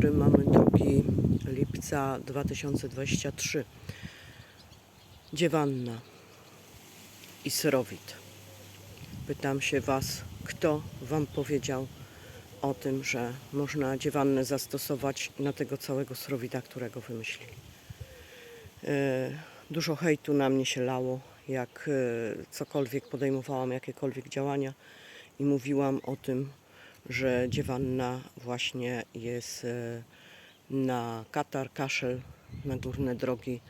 dobry. Mamy 2 lipca 2023. Dziewanna i Srowit. Pytam się Was, kto Wam powiedział o tym, że można dziewannę zastosować na tego całego Srowita, którego wymyślili. E, Dużo hejtu na mnie się lało, jak e, cokolwiek podejmowałam, jakiekolwiek działania i mówiłam o tym, że dziewanna właśnie jest e, na katar, kaszel, na górne drogi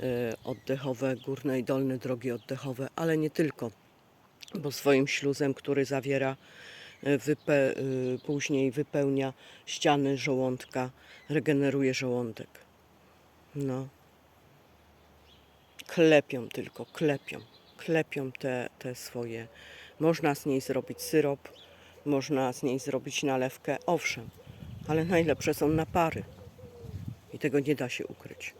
e, oddechowe, górne i dolne drogi oddechowe, ale nie tylko, bo swoim śluzem, który zawiera, e, wype, później wypełnia ściany żołądka, regeneruje żołądek. No. Klepią tylko, klepią, klepią te, te swoje. Można z niej zrobić syrop, można z niej zrobić nalewkę, owszem, ale najlepsze są napary i tego nie da się ukryć.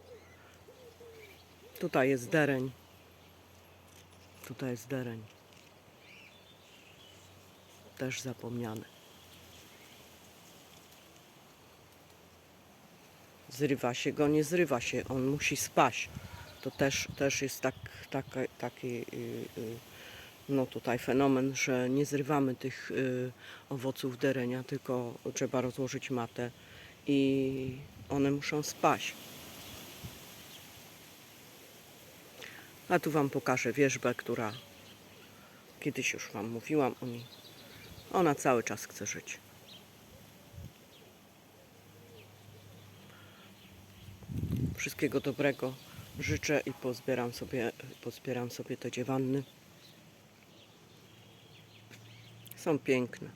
Tutaj jest dereń, tutaj jest dereń, też zapomniany. Zrywa się go, nie zrywa się, on musi spaść. To też, też jest tak, taka, taki y, y, no tutaj fenomen, że nie zrywamy tych y, owoców derenia, tylko trzeba rozłożyć matę i one muszą spaść. A tu Wam pokażę wierzbę, która kiedyś już Wam mówiłam o niej. Ona cały czas chce żyć. Wszystkiego dobrego życzę i pozbieram sobie, pozbieram sobie te dziewanny. Są piękne.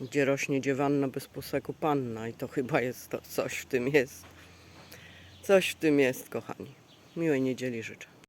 Gdzie rośnie dziewanna bez poseku panna i to chyba jest to, coś w tym jest. Coś w tym jest, kochani. Miłej niedzieli życzę.